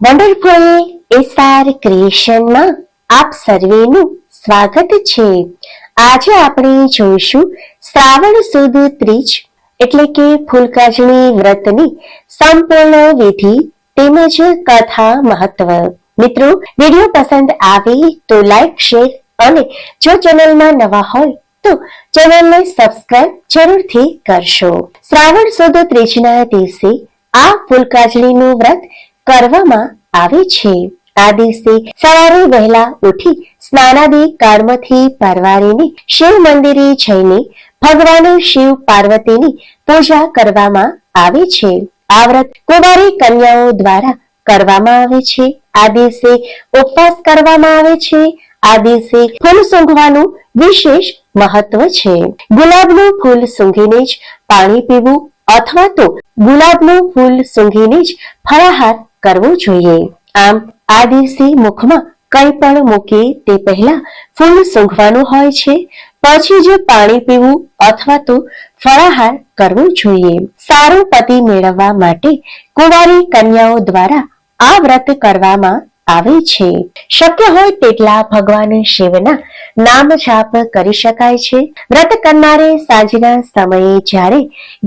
Wonderful SR ક્રિએશનમાં આપ સર્વેનું સ્વાગત છે. આજે આપણે જોઈશું શ્રાવણ સુદ ત્રીજ, એટલે કે ફૂલકાજણી વ્રતની સંપૂર્ણ વિધિ તેમજ કથા મહત્વ. મિત્રો, વીડિયો પસંદ આવે તો લાઈક, શેર અને જો ચેનલમાં નવા હોય તો ચેનલને સબસ્ક્રાઇબ જરૂરથી કરશો. શ્રાવણ સુદ ત્રીજના દિવસે આ ફૂલકાજળીનું વ્રત કરવામાં આવે છે. આ દિવસે સવારે વહેલા ઉઠી સ્નાનાદિ કર્મથી પરવારીને શિવ મંદિરે જઈને ભગવાન શિવ પાર્વતીની પૂજા કરવામાં આવે છે. આ વ્રત કુમારી કન્યાઓ દ્વારા કરવામાં આવે છે. આ દિવસે ઉપવાસ કરવામાં આવે છે. આ દિવસે ફૂલ સૂંઘવાનું વિશેષ મહત્વ છે. ગુલાબનું ફૂલ સૂંઘીને જ પાણી પીવું અથવા તો ગુલાબનું ફૂલ સૂંઘીને જ ફળાહાર કરવો જોઈએ. આમ, આ દિવસે મુખમાં કંઈ પણ મૂકે તે પહેલા ફૂલ સૂંઘવાનું હોય છે. પછી જ પાણી પીવું અથવા તો ફળાહાર કરવું જોઈએ. સારો પતિ મેળવવા માટે કુંવારી કન્યાઓ દ્વારા આ વ્રત કરવામાં આવે છે. શક્ય હોય તેટલા ભગવાન શિવના નામ જાપ કરી શકાય છે. વ્રત કરનારે સાંજના સમયે જ્યારે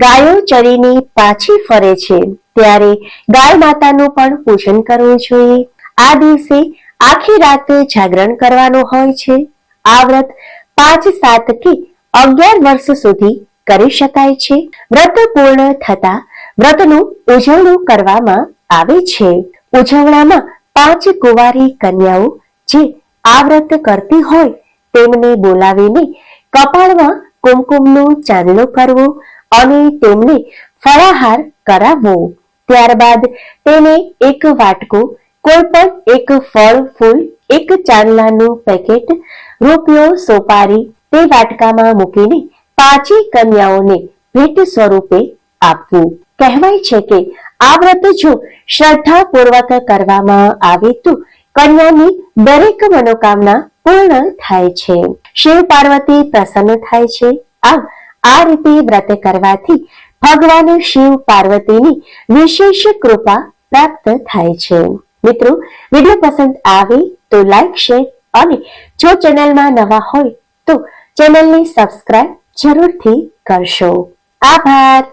ગાયો ચરીને પાછી ફરે છે, ત્યારે ગાય માતાનું પણ પૂજન કરવું જોઈએ. આ દિવસે આખી રાત જાગરણ કરવાનું હોય છે. આ વ્રત પાંચ સાત કે અગિયાર વર્ષ સુધી કરી શકાય છે. વ્રત પૂર્ણ થતા વ્રતનું ઉજવણું કરવામાં આવે છે. ઉજવણામાં પાંચ કુંવારી કન્યાઓ જે આ વ્રત કરતી હોય તેમને બોલાવીને કપાળમાં કુમકુમનો ચાંદલો કરવો અને તેમને ફળાહાર કરાવવો. ત્યારબાદ તેને એક વાટકો, કોઈ પણ એક ફળ, ફૂલ, એક ચાંદલાનું પેકેટ, રૂપિયો, સોપારી તે વાટકામાં મૂકીને પાંચે કન્યાઓને ભેટ સ્વરૂપે આપવું. કહેવાય છે કે આ વ્રત જો શ્રદ્ધાપૂર્વક કરવામાં આવે તો કન્યાની દરેક મનોકામના પૂર્ણ થાય છે. શિવ પાર્વતી પ્રસન્ન થાય છે. આમ આ રીતે વ્રત કરવાથી ભગવાન શિવ પાર્વતીની વિશેષ કૃપા પ્રાપ્ત થાય છે. મિત્રો, વીડિયો પસંદ આવે તો લાઈક, શેર અને જો ચેનલમાં નવા હોય તો ચેનલને સબસ્ક્રાઇબ જરૂરથી કરશો. આભાર.